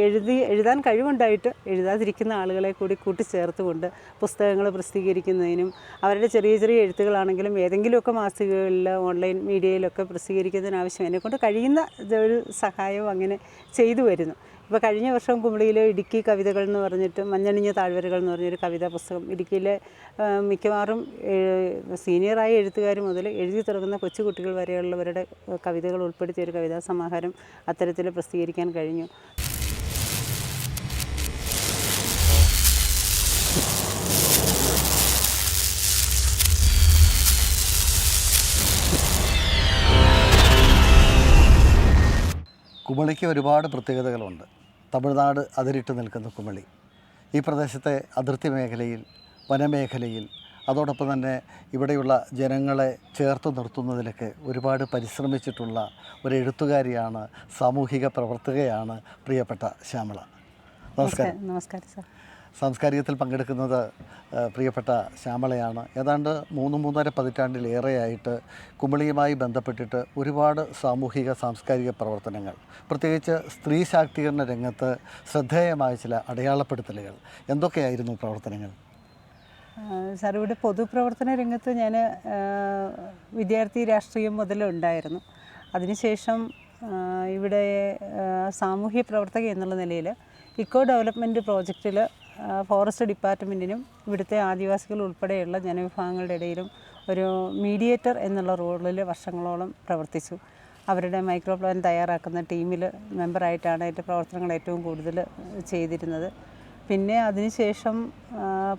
എഴുതി എഴുതാൻ കഴിവുണ്ടായിട്ട് എഴുതാതിരിക്കുന്ന ആളുകളെ കൂടി കൂട്ടിച്ചേർത്തുകൊണ്ട് പുസ്തകങ്ങൾ പ്രസിദ്ധീകരിക്കുന്നതിനും അവരുടെ ചെറിയ ചെറിയ എഴുത്തുകളാണെങ്കിലും ഏതെങ്കിലുമൊക്കെ മാസികകളിൽ ഓൺലൈൻ മീഡിയയിലൊക്കെ പ്രസിദ്ധീകരിക്കുന്നതിന് ആവശ്യം എന്നെക്കൊണ്ട് കഴിയുന്ന ഒരു സഹായവും അങ്ങനെ ചെയ്തു വരുന്നു. ഇപ്പോൾ കഴിഞ്ഞ വർഷം കുമളിയിലെ ഇടുക്കി കവിതകൾ എന്ന് പറഞ്ഞിട്ട് മഞ്ഞണിഞ്ഞ താഴ്വരകൾ എന്ന് പറഞ്ഞൊരു കവിതാ പുസ്തകം ഇടുക്കിയിലെ മിക്കവാറും സീനിയറായ എഴുത്തുകാർ മുതൽ എഴുതി തുടങ്ങുന്ന കൊച്ചുകുട്ടികൾ വരെയുള്ളവരുടെ കവിതകൾ ഉൾപ്പെടുത്തിയ ഒരു കവിതാ സമാഹാരം അത്തരത്തിൽ പ്രസിദ്ധീകരിക്കാൻ കഴിഞ്ഞു. കുമളിക്ക് ഒരുപാട് പ്രത്യേകതകളുണ്ട്. തമിഴ്നാട് അതിരിട്ട് നിൽക്കുന്ന കുമളി. ഈ പ്രദേശത്തെ അതിർത്തി മേഖലയിൽ വനമേഖലയിൽ അതോടൊപ്പം തന്നെ ഇവിടെയുള്ള ജനങ്ങളെ ചേർത്ത് നിർത്തുന്നതിലൊക്കെ ഒരുപാട് പരിശ്രമിച്ചിട്ടുള്ള ഒരു എഴുത്തുകാരിയാണ് സാമൂഹിക പ്രവർത്തകയാണ് പ്രിയപ്പെട്ട ശ്യാമള. നമസ്കാരം നമസ്കാരം സാർ. സാംസ്കാരികത്തിൽ പങ്കെടുക്കുന്നത് പ്രിയപ്പെട്ട ശ്യാമളയാണ്. ഏതാണ്ട് മൂന്ന് മൂന്നര പതിറ്റാണ്ടിലേറെയായിട്ട് കുമളിയുമായി ബന്ധപ്പെട്ടിട്ട് ഒരുപാട് സാമൂഹിക സാംസ്കാരിക പ്രവർത്തനങ്ങൾ പ്രത്യേകിച്ച് സ്ത്രീ ശാക്തീകരണ രംഗത്ത് ശ്രദ്ധേയമായ ചില അടയാളപ്പെടുത്തലുകൾ. എന്തൊക്കെയായിരുന്നു പ്രവർത്തനങ്ങൾ? സാർ ഇവിടെ പൊതുപ്രവർത്തന രംഗത്ത് ഞാൻ വിദ്യാർത്ഥി രാഷ്ട്രീയം മുതലുണ്ടായിരുന്നു. അതിനുശേഷം ഇവിടെ സാമൂഹ്യ പ്രവർത്തക എന്നുള്ള നിലയിൽ ഇക്കോ ഡെവലപ്മെന്റ് പ്രോജക്റ്റിൽ ഫോറസ്റ്റ് ഡിപ്പാർട്ട്മെന്റിനും ഇവിടുത്തെ ആദിവാസികൾ ഉൾപ്പെടെയുള്ള ജനവിഭാഗങ്ങളുടെ ഇടയിലും ഒരു മീഡിയേറ്റർ എന്നുള്ള റോളിൽ വർഷങ്ങളോളം പ്രവർത്തിച്ചു. അവരുടെ മൈക്രോ പ്ലാൻ തയ്യാറാക്കുന്ന ടീമിൽ മെമ്പറായിട്ടാണ് എന്റെ പ്രവർത്തനങ്ങൾ ഏറ്റവും കൂടുതൽ ചെയ്തിരുന്നത്. പിന്നെ അതിനുശേഷം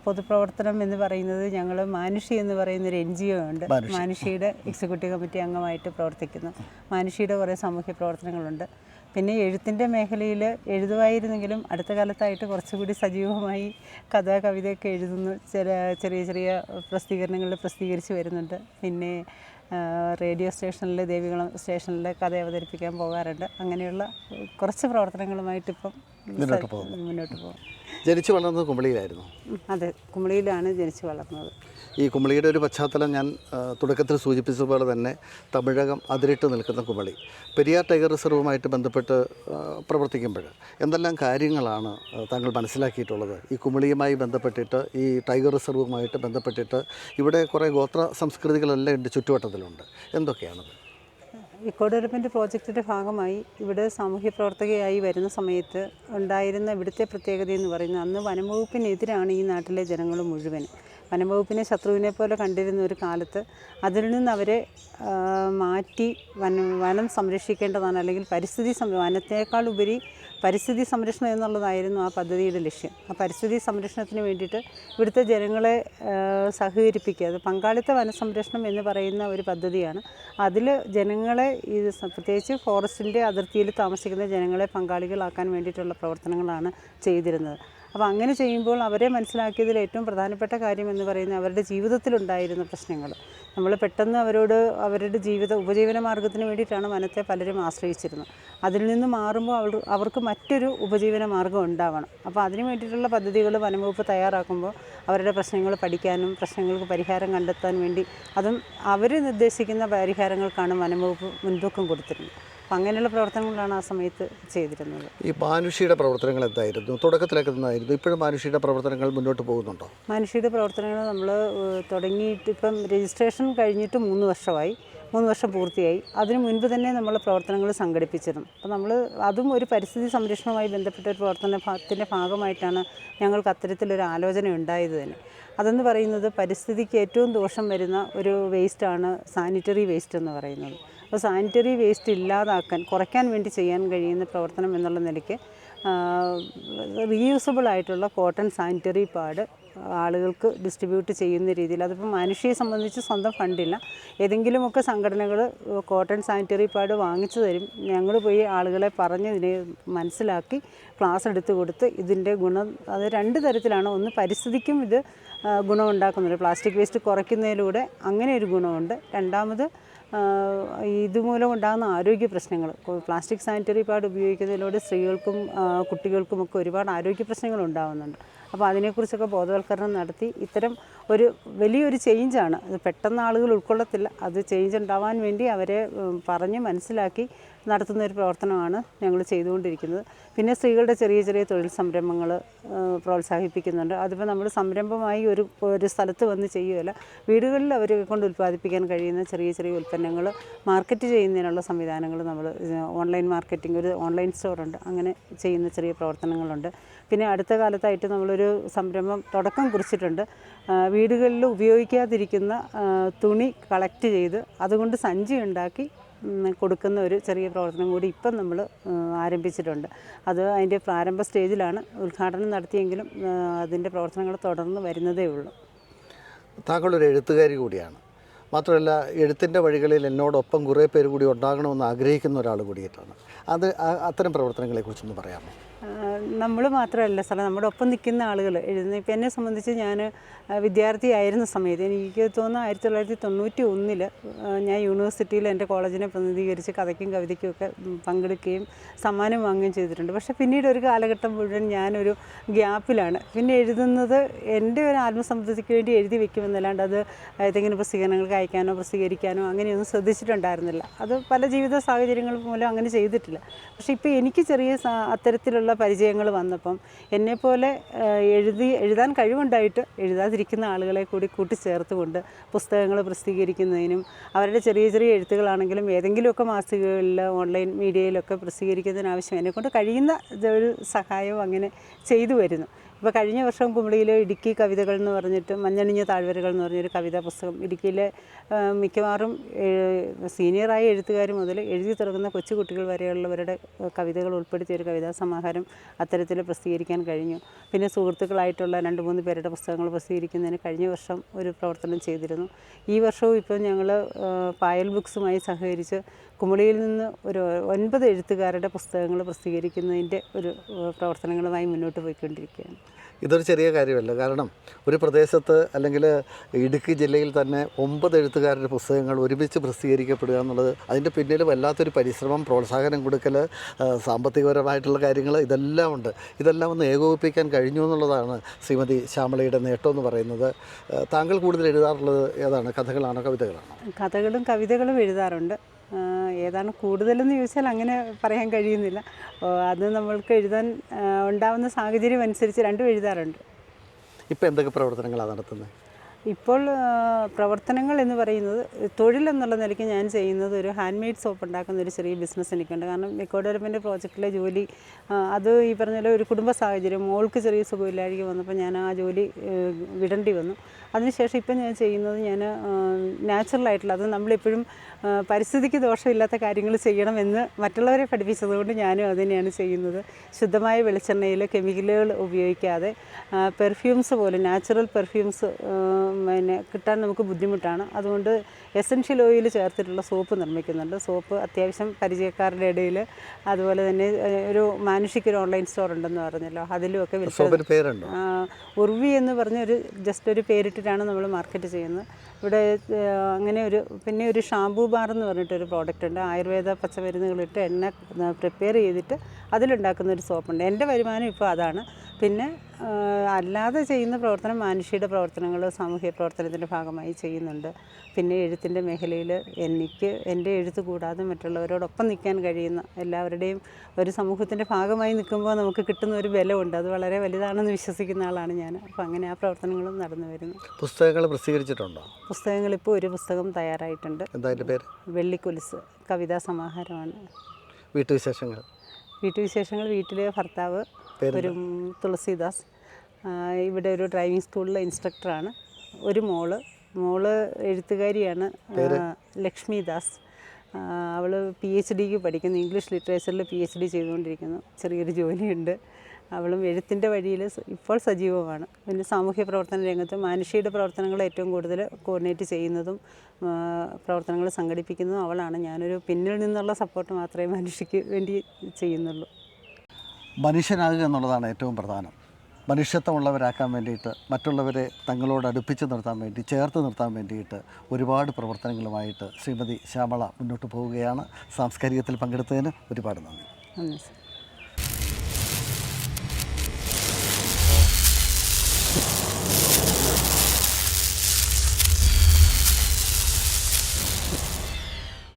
പൊതുപ്രവർത്തനം എന്ന് പറയുന്നത് ഞങ്ങൾ മാനുഷി എന്ന് പറയുന്ന ഒരു എൻ ജി ഒ ഉണ്ട്. മാനുഷിയുടെ എക്സിക്യൂട്ടീവ് കമ്മിറ്റി അംഗമായിട്ട് പ്രവർത്തിക്കുന്നു. മാനുഷിയുടെ കുറേ സാമൂഹ്യ പ്രവർത്തനങ്ങളുണ്ട്. പിന്നെ എഴുത്തിന്റെ മേഖലയിൽ എഴുതുമായിരുന്നെങ്കിലും അടുത്ത കാലത്തായിട്ട് കുറച്ചുകൂടി സജീവമായി കഥ കവിതയൊക്കെ എഴുതുന്നു. ചില ചെറിയ ചെറിയ പ്രസിദ്ധീകരണങ്ങളിൽ പ്രസിദ്ധീകരിച്ച് വരുന്നുണ്ട്. പിന്നെ റേഡിയോ സ്റ്റേഷനിലെ ദേവികുളം സ്റ്റേഷനിലെ കഥ അവതരിപ്പിക്കാൻ പോകാറുണ്ട്. അങ്ങനെയുള്ള കുറച്ച് പ്രവർത്തനങ്ങളുമായിട്ട് ഇപ്പം മുന്നോട്ട് പോകുന്നു. മുന്നോട്ട് പോകും. ജനിച്ചു വളർന്നത് കുമളിയിലായിരുന്നു? അതെ കുമളിയിലാണ് ജനിച്ചു വളർന്നത്. ഈ കുമളിയുടെ ഒരു പശ്ചാത്തലം ഞാൻ തുടക്കത്തിൽ സൂചിപ്പിച്ചതുപോലെ തന്നെ തമിഴകം അതിരിട്ട് നിൽക്കുന്ന കുമളി. പെരിയാർ ടൈഗർ റിസർവുമായിട്ട് ബന്ധപ്പെട്ട് പ്രവർത്തിക്കുമ്പോൾ എന്തെല്ലാം കാര്യങ്ങളാണ് താങ്കൾ മനസ്സിലാക്കിയിട്ടുള്ളത്? ഈ കുമളിയുമായി ബന്ധപ്പെട്ടിട്ട് ഈ ടൈഗർ റിസർവുമായിട്ട് ബന്ധപ്പെട്ടിട്ട് ഇവിടെ കുറേ ഗോത്ര സംസ്കൃതികളെല്ലാം ഉണ്ട് ചുറ്റുവട്ടത്തിലുണ്ട്. എന്തൊക്കെയാണത്? ഇക്കോ ഡെവലപ്മെന്റ് പ്രോജക്റ്റിന്റെ ഭാഗമായി ഇവിടെ സാമൂഹ്യ പ്രവർത്തകയായി വരുന്ന സമയത്ത് ഉണ്ടായിരുന്ന ഇവിടുത്തെ പ്രത്യേകത എന്ന് പറയുന്നത് അന്ന് വനംവകുപ്പിനെതിരാണ് ഈ നാട്ടിലെ ജനങ്ങൾ മുഴുവൻ. വനംവകുപ്പിനെ ശത്രുവിനെ പോലെ കണ്ടിരുന്ന ഒരു കാലത്ത് അതിൽ നിന്ന് അവരെ മാറ്റി വനം വനം സംരക്ഷിക്കേണ്ടതാണ് അല്ലെങ്കിൽ പരിസ്ഥിതി വനത്തേക്കാൾ ഉപരി പരിസ്ഥിതി സംരക്ഷണം എന്നുള്ളതായിരുന്നു ആ പദ്ധതിയുടെ ലക്ഷ്യം. ആ പരിസ്ഥിതി സംരക്ഷണത്തിന് വേണ്ടിയിട്ട് ഇവിടുത്തെ ജനങ്ങളെ സഹകരിപ്പിക്കുക. അത് പങ്കാളിത്ത വനസംരക്ഷണം എന്ന് പറയുന്ന ഒരു പദ്ധതിയാണ്. അതിൽ ജനങ്ങളെ ഇത് പ്രത്യേകിച്ച് ഫോറസ്റ്റിന്റെ അതിർത്തിയിൽ താമസിക്കുന്ന ജനങ്ങളെ പങ്കാളികളാക്കാൻ വേണ്ടിയിട്ടുള്ള പ്രവർത്തനങ്ങളാണ് ചെയ്തിരുന്നത്. അപ്പോൾ അങ്ങനെ ചെയ്യുമ്പോൾ അവരെ മനസ്സിലാക്കിയതിൽ ഏറ്റവും പ്രധാനപ്പെട്ട കാര്യം എന്ന് പറയുന്നത് അവരുടെ ജീവിതത്തിലുണ്ടായിരുന്ന പ്രശ്നങ്ങൾ. നമ്മൾ പെട്ടെന്ന് അവരോട് അവരുടെ ജീവിത ഉപജീവന മാർഗത്തിന് വേണ്ടിയിട്ടാണ് വനത്തെ പലരും ആശ്രയിച്ചിരുന്നത്. അതിൽ നിന്ന് മാറുമ്പോൾ അവർ അവർക്ക് മറ്റൊരു ഉപജീവന മാർഗം ഉണ്ടാവണം. അപ്പോൾ അതിന് വേണ്ടിയിട്ടുള്ള പദ്ധതികൾ വനംവകുപ്പ് തയ്യാറാക്കുമ്പോൾ അവരുടെ പ്രശ്നങ്ങൾ പഠിക്കാനും പ്രശ്നങ്ങൾക്ക് പരിഹാരം കണ്ടെത്താൻ വേണ്ടി അതും അവർ നിർദ്ദേശിക്കുന്ന പരിഹാരങ്ങൾക്കാണ് വനംവകുപ്പ് മുൻതൂക്കം കൊടുത്തിരുന്നത്. അപ്പം അങ്ങനെയുള്ള പ്രവർത്തനങ്ങളാണ് ആ സമയത്ത് ചെയ്തിരുന്നത്. ഈ മാനുഷിയുടെ പ്രവർത്തനങ്ങൾ എന്തായിരുന്നു? തുടക്കത്തിലേക്ക് എന്തായിരുന്നു? ഇപ്പോഴും മാനുഷിയുടെ പ്രവർത്തനങ്ങൾ മുന്നോട്ട് പോകുന്നുണ്ടോ? മാനുഷിയുടെ പ്രവർത്തനങ്ങൾ നമ്മൾ തുടങ്ങിയിട്ട് ഇപ്പം രജിസ്ട്രേഷൻ കഴിഞ്ഞിട്ട് മൂന്ന് വർഷമായി. മൂന്ന് വർഷം പൂർത്തിയായി. അതിനു മുൻപ് തന്നെ നമ്മൾ പ്രവർത്തനങ്ങൾ സംഘടിപ്പിച്ചിരുന്നു. അപ്പോൾ നമ്മൾ അതും ഒരു പരിസ്ഥിതി സംരക്ഷണവുമായി ബന്ധപ്പെട്ട ഒരു പ്രവർത്തന ഭാഗത്തിന്റെ ഭാഗമായിട്ടാണ് ഞങ്ങൾക്ക് അത്തരത്തിലൊരു ആലോചന ഉണ്ടായത് തന്നെ. അതെന്ന് പറയുന്നത് പരിസ്ഥിതിക്ക് ഏറ്റവും ദോഷം വരുന്ന ഒരു വേസ്റ്റാണ് സാനിറ്ററി വേസ്റ്റ് എന്ന് പറയുന്നത്. അപ്പോൾ സാനിറ്ററി വേസ്റ്റ് ഇല്ലാതാക്കാൻ കുറയ്ക്കാൻ വേണ്ടി ചെയ്യാൻ കഴിയുന്ന പ്രവർത്തനം എന്നുള്ള നിലയ്ക്ക് റീയൂസബിൾ ആയിട്ടുള്ള കോട്ടൺ സാനിറ്ററി പാഡ് ആളുകൾക്ക് ഡിസ്ട്രിബ്യൂട്ട് ചെയ്യുന്ന രീതിയിൽ അതിപ്പോൾ മനുഷ്യയെ സംബന്ധിച്ച് സ്വന്തം ഫണ്ടില്ല ഏതെങ്കിലുമൊക്കെ സംഘടനകൾ കോട്ടൺ സാനിറ്ററി പാഡ് വാങ്ങിച്ചു തരും. ഞങ്ങൾ പോയി ആളുകളെ പറഞ്ഞ് ഇതിനെ മനസ്സിലാക്കി ക്ലാസ് എടുത്തു കൊടുത്ത് ഇതിന്റെ ഗുണം അത് രണ്ട് തരത്തിലാണ്. ഒന്ന് പരിസ്ഥിതിക്കും ഇത് ഗുണമുണ്ടാക്കുന്നുണ്ട് പ്ലാസ്റ്റിക് വേസ്റ്റ് കുറയ്ക്കുന്നതിലൂടെ അങ്ങനെ ഒരു ഗുണമുണ്ട്. രണ്ടാമത് ഇതുമൂലം ഉണ്ടാകുന്ന ആരോഗ്യ പ്രശ്നങ്ങൾ. പ്ലാസ്റ്റിക് സാനിറ്ററി പാഡ് ഉപയോഗിക്കുന്നതിലൂടെ സ്ത്രീകൾക്കും കുട്ടികൾക്കും ഒക്കെ ഒരുപാട് ആരോഗ്യ പ്രശ്നങ്ങൾ ഉണ്ടാകുന്നുണ്ട് അപ്പോൾ അതിനെക്കുറിച്ചൊക്കെ ബോധവൽക്കരണം നടത്തി ഇത്തരം ഒരു വലിയൊരു ചേഞ്ചാണ് അത് പെട്ടെന്ന് ആളുകൾ ഉൾക്കൊള്ളത്തില്ല. അത് ചേഞ്ച് ഉണ്ടാവാൻ വേണ്ടി അവരെ പറഞ്ഞ് മനസ്സിലാക്കി നടത്തുന്ന ഒരു പ്രവർത്തനമാണ് ഞങ്ങൾ ചെയ്തുകൊണ്ടിരിക്കുന്നത്. പിന്നെ സ്ത്രീകളുടെ ചെറിയ ചെറിയ തൊഴിൽ സംരംഭങ്ങൾ പ്രോത്സാഹിപ്പിക്കുന്നുണ്ട്. അതിപ്പോൾ നമ്മൾ സംരംഭമായി ഒരു ഒരു സ്ഥലത്ത് വന്ന് ചെയ്യുകയല്ല വീടുകളിൽ അവരെ കൊണ്ട് ഉൽപ്പാദിപ്പിക്കാൻ കഴിയുന്ന ചെറിയ ചെറിയ ഉൽപ്പന്നങ്ങൾ മാർക്കറ്റ് ചെയ്യുന്നതിനുള്ള സംവിധാനങ്ങൾ നമ്മൾ ഓൺലൈൻ മാർക്കറ്റിംഗ് ഒരു ഓൺലൈൻ സ്റ്റോറുണ്ട്. അങ്ങനെ ചെയ്യുന്ന ചെറിയ പ്രവർത്തനങ്ങളുണ്ട്. പിന്നെ അടുത്ത കാലത്തായിട്ട് നമ്മളൊരു സംരംഭം തുടക്കം കുറിച്ചിട്ടുണ്ട്. വീടുകളിൽ ഉപയോഗിക്കാതിരിക്കുന്ന തുണി കളക്ട് ചെയ്ത് അതുകൊണ്ട് സഞ്ചി ഉണ്ടാക്കി കൊടുക്കുന്ന ഒരു ചെറിയ പ്രവർത്തനം കൂടി ഇപ്പം നമ്മൾ ആരംഭിച്ചിട്ടുണ്ട്. അത് അതിന്റെ പ്രാരംഭ സ്റ്റേജിലാണ് ഉദ്ഘാടനം നടത്തിയെങ്കിലും അതിന്റെ പ്രവർത്തനങ്ങൾ തുടർന്ന് വരുന്നതേ ഉള്ളൂ. താങ്കളൊരു എഴുത്തുകാരി കൂടിയാണ്. മാത്രമല്ല എഴുത്തിന്റെ വഴികളിൽ എന്നോടൊപ്പം കുറേ പേര് കൂടി ഉണ്ടാകണമെന്ന് ആഗ്രഹിക്കുന്ന ഒരാൾ കൂടിയിട്ടാണ്. അത് അത്തരം പ്രവർത്തനങ്ങളെക്കുറിച്ചൊന്ന് പറയാമോ? നമ്മൾ മാത്രമല്ല സാറേ നമ്മുടെ ഒപ്പം നിൽക്കുന്ന ആളുകൾ എഴുതുന്ന ഇപ്പം എന്നെ സംബന്ധിച്ച് ഞാൻ വിദ്യാർത്ഥിയായിരുന്ന സമയത്ത് എനിക്ക് തോന്നുന്നു ആയിരത്തി തൊള്ളായിരത്തി തൊണ്ണൂറ്റി ഒന്നിൽ ഞാൻ യൂണിവേഴ്സിറ്റിയിൽ എന്റെ കോളേജിനെ പ്രതിനിധീകരിച്ച് കഥയ്ക്കും കവിതയ്ക്കും ഒക്കെ പങ്കെടുക്കുകയും സമ്മാനം വാങ്ങുകയും ചെയ്തിട്ടുണ്ട്. പക്ഷേ പിന്നീട് ഒരു കാലഘട്ടം മുഴുവൻ ഞാനൊരു ഗ്യാപ്പിലാണ്. പിന്നെ എഴുതുന്നത് എന്റെ ഒരു ആത്മസംതൃപ്തിക്ക് വേണ്ടി എഴുതി വെക്കുമെന്നല്ലാണ്ട് അത് ഏതെങ്കിലും പ്രസിദ്ധീകരണങ്ങൾക്ക് അയക്കാനോ പ്രസിദ്ധീകരിക്കാനോ അങ്ങനെയൊന്നും ശ്രദ്ധിച്ചിട്ടുണ്ടായിരുന്നില്ല. അത് പല ജീവിത സാഹചര്യങ്ങൾ മൂലം അങ്ങനെ ചെയ്തിട്ടില്ല. പക്ഷേ ഇപ്പോൾ എനിക്ക് ചെറിയ അത്തരത്തിലുള്ള അത്തരത്തിലുള്ള പരിചയങ്ങൾ വന്നപ്പം എന്നെപ്പോലെ എഴുതി എഴുതാൻ കഴിവുണ്ടായിട്ട് എഴുതാതിരിക്കുന്ന ആളുകളെ കൂടി കൂട്ടിച്ചേർത്തുകൊണ്ട് പുസ്തകങ്ങൾ പ്രസിദ്ധീകരിക്കുന്നതിനും അവരുടെ ചെറിയ ചെറിയ എഴുത്തുകളാണെങ്കിലും ഏതെങ്കിലുമൊക്കെ മാസികകളിൽ ഓൺലൈൻ മീഡിയയിലൊക്കെ പ്രസിദ്ധീകരിക്കുന്നതിനാവശ്യം എന്നെക്കൊണ്ട് കഴിയുന്ന ഒരു സഹായവും അങ്ങനെ ചെയ്തു വരുന്നു. ഇപ്പോൾ കഴിഞ്ഞ വർഷം കുമിളിയിൽ ഇടുക്കി കവിതകൾ എന്ന് പറഞ്ഞിട്ട് മഞ്ഞണിഞ്ഞ താഴ്വരകൾ എന്ന് പറഞ്ഞൊരു കവിതാ പുസ്തകം ഇടുക്കിയിലെ മിക്കവാറും സീനിയറായ എഴുത്തുകാർ മുതൽ എഴുതി തുടങ്ങുന്ന കൊച്ചുകുട്ടികൾ വരെയുള്ളവരുടെ കവിതകൾ ഉൾപ്പെടുത്തിയ ഒരു കവിതാ സമാഹാരം അത്തരത്തിൽ പ്രസിദ്ധീകരിക്കാൻ കഴിഞ്ഞു. പിന്നെ സുഹൃത്തുക്കളായിട്ടുള്ള രണ്ട് മൂന്ന് പേരുടെ പുസ്തകങ്ങൾ പ്രസിദ്ധീകരിക്കുന്നതിന് കഴിഞ്ഞ വർഷം ഒരു പ്രവർത്തനം ചെയ്തിരുന്നു. ഈ വർഷവും ഇപ്പോൾ ഞങ്ങൾ പായൽ ബുക്സുമായി സഹകരിച്ച് കുമളിയിൽ നിന്ന് ഒരു ഒൻപത് എഴുത്തുകാരുടെ പുസ്തകങ്ങൾ പ്രസിദ്ധീകരിക്കുന്നതിന്റെ ഒരു പ്രവർത്തനങ്ങളുമായി മുന്നോട്ട് പോയിക്കൊണ്ടിരിക്കുകയാണ്. ഇതൊരു ചെറിയ കാര്യമല്ല. കാരണം ഒരു പ്രദേശത്ത് അല്ലെങ്കിൽ ഇടുക്കി ജില്ലയിൽ തന്നെ ഒമ്പത് എഴുത്തുകാരുടെ പുസ്തകങ്ങൾ ഒരുമിച്ച് പ്രസിദ്ധീകരിക്കപ്പെടുക എന്നുള്ളത് അതിന്റെ പിന്നിൽ വല്ലാത്തൊരു പരിശ്രമം പ്രോത്സാഹനം കൊടുക്കൽ സാമ്പത്തികപരമായിട്ടുള്ള കാര്യങ്ങൾ ഇതെല്ലാം ഉണ്ട്. ഇതെല്ലാം ഒന്ന് ഏകോപിപ്പിക്കാൻ കഴിഞ്ഞു എന്നുള്ളതാണ് ശ്രീമതി ശ്യാമളയുടെ നേട്ടം എന്ന് പറയുന്നത്. താങ്കൾ കൂടുതൽ എഴുതാറുള്ളത് ഏതാണ്? കഥകളാണോ കവിതകളാണോ? കഥകളും കവിതകളും എഴുതാറുണ്ട്. ഏതാണ് കൂടുതലെന്ന് ചോദിച്ചാൽ അങ്ങനെ പറയാൻ കഴിയുന്നില്ല. അത് നമ്മൾക്ക് എഴുതാൻ ഉണ്ടാവുന്ന സാഹചര്യം അനുസരിച്ച് രണ്ടും എഴുതാറുണ്ട്. ഇപ്പോൾ എന്തൊക്കെ പ്രവർത്തനങ്ങളാണ് നടത്തുന്നത്? ഇപ്പോൾ പ്രവർത്തനങ്ങൾ എന്ന് പറയുന്നത് തൊഴിലെന്നുള്ള നിലയ്ക്ക് ഞാൻ ചെയ്യുന്നത് ഒരു ഹാൻഡ് മെയ്ഡ് സോപ്പ് ഉണ്ടാക്കുന്ന ഒരു ചെറിയ ബിസിനസ് എനിക്കുണ്ട്. കാരണം എക്കോ ഡെവലപ്മെന്റ് പ്രോജക്റ്റിലെ ജോലി അത് ഈ പറഞ്ഞ ഒരു കുടുംബ സാഹചര്യം മോൾക്ക് ചെറിയ സുഖമില്ലായിരിക്കും വന്നപ്പോൾ ഞാൻ ആ ജോലി വിടേണ്ടി വന്നു. അതിനുശേഷം ഇപ്പം ഞാൻ ചെയ്യുന്നത് ഞാൻ നാച്ചുറലായിട്ടുള്ള അത് നമ്മളെപ്പോഴും പരിസ്ഥിതിക്ക് ദോഷമില്ലാത്ത കാര്യങ്ങൾ ചെയ്യണമെന്ന് മറ്റുള്ളവരെ പഠിപ്പിച്ചതുകൊണ്ട് ഞാനും അത് തന്നെയാണ് ചെയ്യുന്നത്. ശുദ്ധമായ വെളിച്ചെണ്ണയിൽ കെമിക്കലുകൾ ഉപയോഗിക്കാതെ പെർഫ്യൂംസ് പോലെ നാച്ചുറൽ പെർഫ്യൂംസ് പിന്നെ കിട്ടാൻ നമുക്ക് ബുദ്ധിമുട്ടാണ്. അതുകൊണ്ട് എസൻഷ്യൽ ഓയിൽ ചേർത്തിട്ടുള്ള സോപ്പ് നിർമ്മിക്കുന്നുണ്ട്. സോപ്പ് അത്യാവശ്യം പരിചയക്കാരുടെ ഇടയിൽ അതുപോലെ തന്നെ ഒരു മാനുഷിക്ക് ഒരു ഓൺലൈൻ സ്റ്റോർ ഉണ്ടെന്ന് പറഞ്ഞല്ലോ. അതിലുമൊക്കെ ഉർവി എന്ന് പറഞ്ഞ ഒരു ജസ്റ്റ് ഒരു പേരിട്ടിട്ടാണ് നമ്മൾ മാർക്കറ്റ് ചെയ്യുന്നത്. ഇവിടെ അങ്ങനെ ഒരു പിന്നെ ഒരു ഷാംപൂ ബാർ എന്ന് പറഞ്ഞിട്ടൊരു പ്രോഡക്റ്റ് ഉണ്ട്. ആയുർവേദ പച്ചമരുന്നുകളിട്ട് എണ്ണ പ്രിപ്പയർ ചെയ്തിട്ട് അതിലുണ്ടാക്കുന്ന ഒരു സോപ്പുണ്ട് എന്റെ വരുമാനം ഇപ്പോൾ അതാണ്. പിന്നെ അല്ലാതെ ചെയ്യുന്ന പ്രവർത്തനം മാനുഷിയുടെ പ്രവർത്തനങ്ങൾ സാമൂഹ്യ പ്രവർത്തനത്തിന്റെ ഭാഗമായി ചെയ്യുന്നുണ്ട്. പിന്നെ എഴുത്തിന്റെ മേഖലയിൽ എനിക്ക് എന്റെ എഴുത്ത് കൂടാതെ മറ്റുള്ളവരോടൊപ്പം നിൽക്കാൻ കഴിയുന്ന എല്ലാവരുടെയും ഒരു സമൂഹത്തിന്റെ ഭാഗമായി നിൽക്കുമ്പോൾ നമുക്ക് കിട്ടുന്ന ഒരു ബലമുണ്ട്. അത് വളരെ വലുതാണെന്ന് വിശ്വസിക്കുന്ന ആളാണ് ഞാൻ. അപ്പോൾ അങ്ങനെ ആ പ്രവർത്തനങ്ങളും നടന്നു വരുന്നു. പുസ്തകങ്ങൾ പ്രസിദ്ധീകരിച്ചിട്ടുണ്ടോ? പുസ്തകങ്ങൾ ഇപ്പോൾ ഒരു പുസ്തകം തയ്യാറായിട്ടുണ്ട്. എന്താ പേര്? വെള്ളിക്കൊലുസ് കവിതാ സമാഹാരമാണ്. വീട്ടുവിശേഷങ്ങൾ. വീട്ടുവിശേഷങ്ങൾ. വീട്ടിലെ ഭർത്താവ് ഒരു തുളസിദാസ്. ഇവിടെ ഒരു ഡ്രൈവിംഗ് സ്കൂളിലെ ഇൻസ്ട്രക്ടറാണ്. ഒരു മോൾ. മോൾ എഴുത്തുകാരിയാണ്. ലക്ഷ്മിദാസ്. ലക്ഷ്മി ദാസ് അവൾ പി എച്ച് ഡിക്ക് പഠിക്കുന്നു. ഇംഗ്ലീഷ് ലിറ്ററേച്ചറിൽ പി എച്ച് ഡി ചെയ്തുകൊണ്ടിരിക്കുന്നു. ചെറിയൊരു ജോലിയുണ്ട്. അവളും എഴുത്തിന്റെ വഴിയിൽ ഇപ്പോൾ സജീവമാണ്. പിന്നെ സാമൂഹ്യ പ്രവർത്തന രംഗത്ത് മാനുഷിയുടെ പ്രവർത്തനങ്ങൾ ഏറ്റവും കൂടുതൽ കോർഡിനേറ്റ് ചെയ്യുന്നതും പ്രവർത്തനങ്ങൾ സംഘടിപ്പിക്കുന്നതും അവളാണ്. ഞാനൊരു പിന്നിൽ നിന്നുള്ള സപ്പോർട്ട് മാത്രമേ മനുഷ്യക്ക് വേണ്ടി ചെയ്യുന്നുള്ളൂ. മനുഷ്യനാകുക എന്നുള്ളതാണ് ഏറ്റവും പ്രധാനം. മനുഷ്യത്വമുള്ളവരാക്കാൻ വേണ്ടിയിട്ട് മറ്റുള്ളവരെ തങ്ങളോട് അടുപ്പിച്ച് നിർത്താൻ വേണ്ടി ചേർത്ത് നിർത്താൻ വേണ്ടിയിട്ട് ഒരുപാട് പ്രവർത്തനങ്ങളുമായിട്ട് ശ്രീമതി ശ്യാമള മുന്നോട്ട് പോവുകയാണ്. സാംസ്കാരികത്തിൽ പങ്കെടുത്തതിന് ഒരുപാട് നന്ദി. നന്ദി